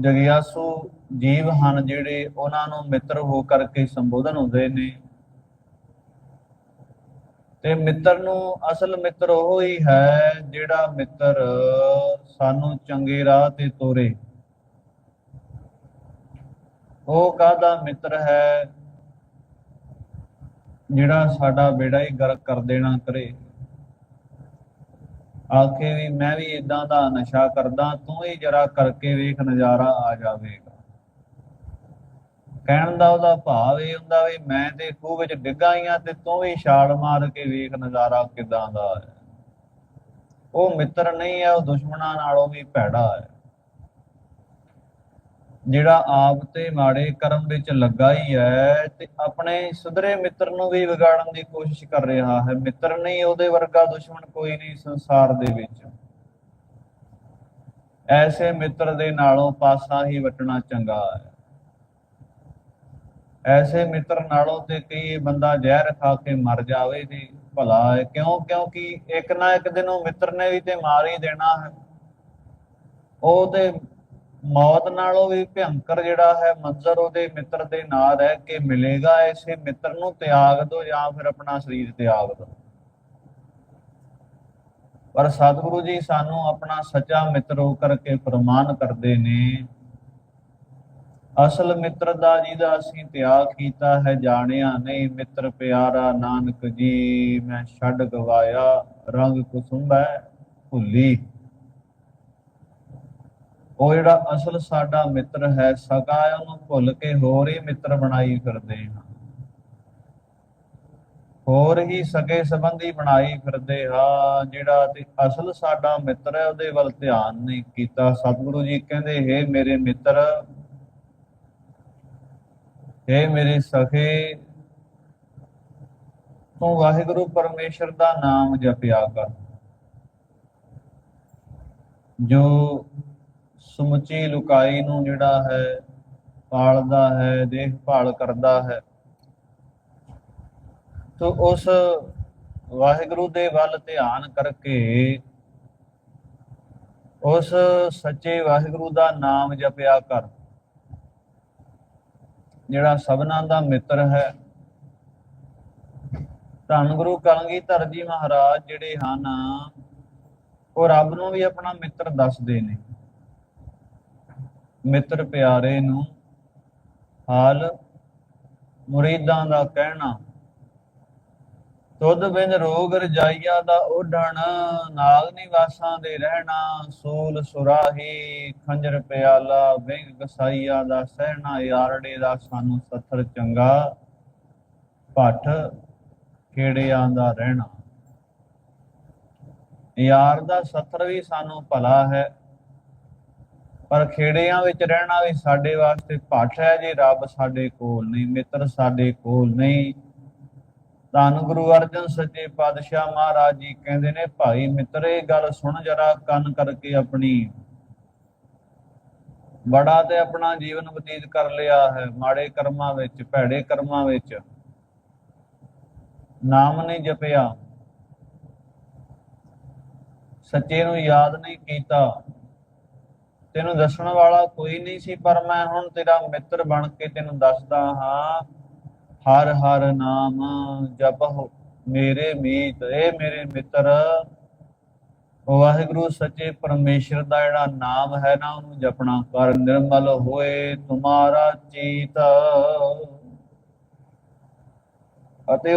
ਜਗਿਆਸੂ ਜੀਵ ਹਨ ਜਿਹੜੇ ਉਹਨਾਂ ਨੂੰ ਮਿੱਤਰ ਹੋ ਕਰਕੇ ਸੰਬੋਧਨ ਹੁੰਦੇ ਨੇ। ਤੇ ਮਿੱਤਰ ਨੂੰ ਅਸਲ ਮਿੱਤਰ ਉਹ ਹੀ ਹੈ ਜਿਹੜਾ ਮਿੱਤਰ ਸਾਨੂੰ ਚੰਗੇ ਰਾਹ ਤੇ ਤੋਰੇ। ਉਹ ਕਾਹਦਾ ਮਿੱਤਰ ਹੈ ਜਿਹੜਾ ਸਾਡਾ ਬੇੜਾ ਹੀ ਗਰਕ ਕਰ ਦੇਣਾ ਕਰੇ। ਆਖੇ ਵੀ ਮੈਂ ਵੀ ਇਦਾਂ ਦਾ ਨਸ਼ਾ ਕਰਦਾ, ਤੂੰ ਹੀ ਜਰਾ ਕਰਕੇ ਵੇਖ, ਨਜ਼ਾਰਾ ਆ ਜਾਵੇਗਾ ਕਹਿਣ ਦਾ ਉਹਦਾ ਭਾਵ ਇਹ ਹੁੰਦਾ ਵੀ ਮੈਂ ਤੇ ਖੂਹ ਵਿੱਚ ਡਿੱਗਾ ਹੀ ਆ ਤੇ ਤੂੰ ਵੀ ਛਾਲ ਮਾਰ ਕੇ ਵੇਖ, ਨਜ਼ਾਰਾ ਕਿਦਾਂ ਦਾ ਹੈ। ਉਹ ਮਿੱਤਰ ਨਹੀਂ ਹੈ, ਉਹ ਦੁਸ਼ਮਣਾਂ ਨਾਲੋਂ ਵੀ ਭੈੜਾ ਹੈ। ਜਿਹੜਾ ਆਪ ਤੇ ਮਾੜੇ ਕਰਮ ਵਿੱਚ ਲੱਗਾ ਹੀ ਹੈ ਤੇ ਆਪਣੇ ਸੁਧਰੇ ਮਿੱਤਰ ਨੂੰ ਵੀ ਵਿਗਾੜਨ ਦੀ ਕੋਸ਼ਿਸ਼ ਕਰ ਰਿਹਾ ਹੈ। ਮਿੱਤਰ ਨਹੀਂ, ਉਹਦੇ ਵਰਗਾ ਦੁਸ਼ਮਣ ਕੋਈ ਨਹੀਂ ਸੰਸਾਰ ਦੇ ਵਿੱਚ। ਐਸੇ ਮਿੱਤਰ ਦੇ ਨਾਲੋਂ ਪਾਸਾ ਹੀ ਵਟਣਾ ਚੰਗਾ ਹੈ। ਐਸੇ ਮਿੱਤਰ ਨਾਲੋਂ ਤੇ ਕਈ ਬੰਦਾ ਜ਼ਹਿਰ ਖਾ ਕੇ ਮਰ ਜਾਵੇ ਤੇ ਭਲਾ ਹੈ। ਕਿਉਂ? ਕਿਉਂਕਿ ਇੱਕ ਨਾ ਇੱਕ ਦਿਨ ਉਹ ਮਿੱਤਰ ਨੇ ਵੀ ਤੇ ਮਾਰ ਹੀ ਦੇਣਾ ਹੈ। ਉਹ ਤੇ ਮੌਤ ਨਾਲੋਂ ਵੀ ਭਿਅੰਕਰ ਜਿਹੜਾ ਹੈ, ਮੰਜ਼ਰ ਉਹਦੇ ਮਿੱਤਰ ਦੇ ਨਾਲ ਰਹਿ ਕੇ ਮਿਲੇਗਾ ਐਸੇ ਮਿੱਤਰ ਨੂੰ ਤਿਆਗ ਦਿਓ ਜਾਂ ਫਿਰ ਆਪਣਾ ਸਰੀਰ ਤਿਆਗ ਦਿਓ ਪਰ ਸਤਿਗੁਰੂ ਜੀ ਸਾਨੂੰ ਆਪਣਾ ਸੱਚਾ ਮਿੱਤਰ ਹੋ ਕਰਕੇ ਫਰਮਾਨ ਕਰਦੇ ਨੇ, ਅਸਲ ਮਿੱਤਰ ਦਾ ਜਿਹਦਾ ਅਸੀਂ ਤਿਆਗ ਕੀਤਾ ਹੈ, ਜਾਣਿਆ ਨਹੀਂ, ਮਿੱਤਰ ਪਿਆਰਾ ਨਾਨਕ ਜੀ, ਮੈਂ ਛੱਡ ਗਵਾਇਆ, ਰੰਗ ਕੁਸੁੰਬੈ ਭੁੱਲੀ। ਉਹ ਜਿਹੜਾ ਅਸਲ ਸਾਡਾ ਮਿੱਤਰ ਹੈ ਸਕਾ ਹੈ ਉਹਨੂੰ ਭੁੱਲ ਕੇ ਹੋਰ ਹੀ ਮਿੱਤਰ ਬਣਾਈ ਫਿਰਦੇ ਹਾਂ। ਹੋਰ ਹੀ ਸਕੇ ਸੰਬੰਧੀ ਬਣਾਈ ਫਿਰਦੇ ਹਾਂ, ਜਿਹੜਾ ਤੇ ਅਸਲ ਸਾਡਾ ਮਿੱਤਰ ਹੈ, ਉਹਦੇ ਵੱਲ ਧਿਆਨ ਨਹੀਂ ਕੀਤਾ। ਸਤਿਗੁਰੂ ਜੀ ਕਹਿੰਦੇ, ਹੈ ਮੇਰੇ ਮਿੱਤਰ, ਹੈ ਮੇਰੇ ਸਖੇ ਤੂੰ ਵਾਹਿਗੁਰੂ ਪਰਮੇਸ਼ਰ ਦਾ ਨਾਮ ਜਪਿਆ ਕਰ। ਜੋ ਸਮੁੱਚੀ ਲੁਕਾਈ ਨੂੰ ਜਿਹੜਾ ਹੈ, ਪਾਲਦਾ ਹੈ, ਦੇਖਭਾਲ ਕਰਦਾ ਹੈ। ਤੋ ਉਸ ਵਾਹਿਗੁਰੂ ਦੇ ਵੱਲ ਧਿਆਨ ਕਰਕੇ ਉਸ ਸੱਚੇ ਵਾਹਿਗੁਰੂ ਦਾ ਨਾਮ ਜਪਿਆ ਕਰ। ਜਿਹੜਾ ਸਭਨਾਂ ਦਾ ਮਿੱਤਰ ਹੈ। ਧੰਨ ਗੁਰੂ ਕਲਗੀਧਰ ਜੀ ਮਹਾਰਾਜ ਜਿਹੜੇ ਹਨ, ਉਹ ਰੱਬ ਨੂੰ ਵੀ ਆਪਣਾ ਮਿੱਤਰ ਦੱਸਦੇ ਨੇ। ਮਿੱਤਰ ਪਿਆਰੇ ਨੂੰ ਹਾਲ ਮੁਰੀਦਾਂ ਦਾ ਕਹਿਣਾ, ਤੁਧ ਬਿਨ ਰੋਗ ਰਜਾਈਆ ਦਾ ਓਢਣ ਨਾਗ ਨਿਵਾਸਾਂ ਦੇ ਰਹਿਣਾ, ਸੂਲ ਸੁਰਾਹੀ ਖੰਜਰ ਪਿਆਲਾ, ਵਿੰਗ ਕਸਾਈਆ ਦਾ ਸਹਿਣਾ, ਯਾਰੜੇ ਦਾ ਸਾਨੂੰ ਸੱਥਰ ਚੰਗਾ, ਭੱਠ ਖੇੜਿਆਂ ਦਾ ਰਹਿਣਾ। ਯਾਰ ਦਾ ਸੱਥਰ ਵੀ ਸਾਨੂੰ ਭਲਾ ਹੈ। ਪਰ ਖੇੜਿਆਂ ਵਿੱਚ ਰਹਿਣਾ ਵੀ ਸਾਡੇ ਵਾਸਤੇ ਭੱਠ ਹੈ ਜੇ, ਰੱਬ ਸਾਡੇ ਕੋਲ ਨਹੀਂ, ਮਿੱਤਰ ਸਾਡੇ ਕੋਲ ਨਹੀਂ। ਧੰਨ ਗੁਰੂ ਅਰਜਨ ਸੱਚੇ ਪਾਤਸ਼ਾਹ ਮਹਾਰਾਜ ਜੀ ਕਹਿੰਦੇ ਨੇ, ਭਾਈ ਮਿੱਤਰ, ਇਹ ਗੱਲ ਸੁਣ ਜਰਾ, ਕੰਨ ਕਰਕੇ ਆਪਣੀ। ਬੜਾ ਤੇ ਆਪਣਾ ਜੀਵਨ ਬਤੀਤ ਕਰ ਲਿਆ ਹੈ, ਮਾੜੇ ਕਰਮਾਂ ਵਿੱਚ, ਭੈੜੇ ਕਰਮਾਂ ਵਿੱਚ। ਨਾਮ ਨਹੀਂ ਜਪਿਆ। ਸੱਚੇ ਨੂੰ ਯਾਦ ਨਹੀਂ ਕੀਤਾ। ਤੈਨੂੰ ਦੱਸਣ ਵਾਲਾ ਕੋਈ ਨਹੀਂ ਸੀ, ਪਰ ਮੈਂ ਹੁਣ ਤੇਰਾ ਮਿੱਤਰ ਬਣ ਕੇ ਤੈਨੂੰ ਦੱਸਦਾ ਹਾਂ। ਹਰ ਹਰ ਨਾਮ ਜਪਹੁ ਮੇਰੇ ਮੀਤ ਇਹ ਮੇਰੇ ਮਿੱਤਰ। ਵਾਹਿਗੁਰੂ ਸੱਚੇ ਪਰਮੇਸ਼ਰ ਦਾ ਜਿਹੜਾ ਨਾਮ ਹੈ ਨਾ, ਉਹਨੂੰ ਜਪਣਾ ਕਰ, ਨਿਰਮਲ ਹੋਏ ਤੁਮਾਰਾ ਚੀਤ। ਅਤੇ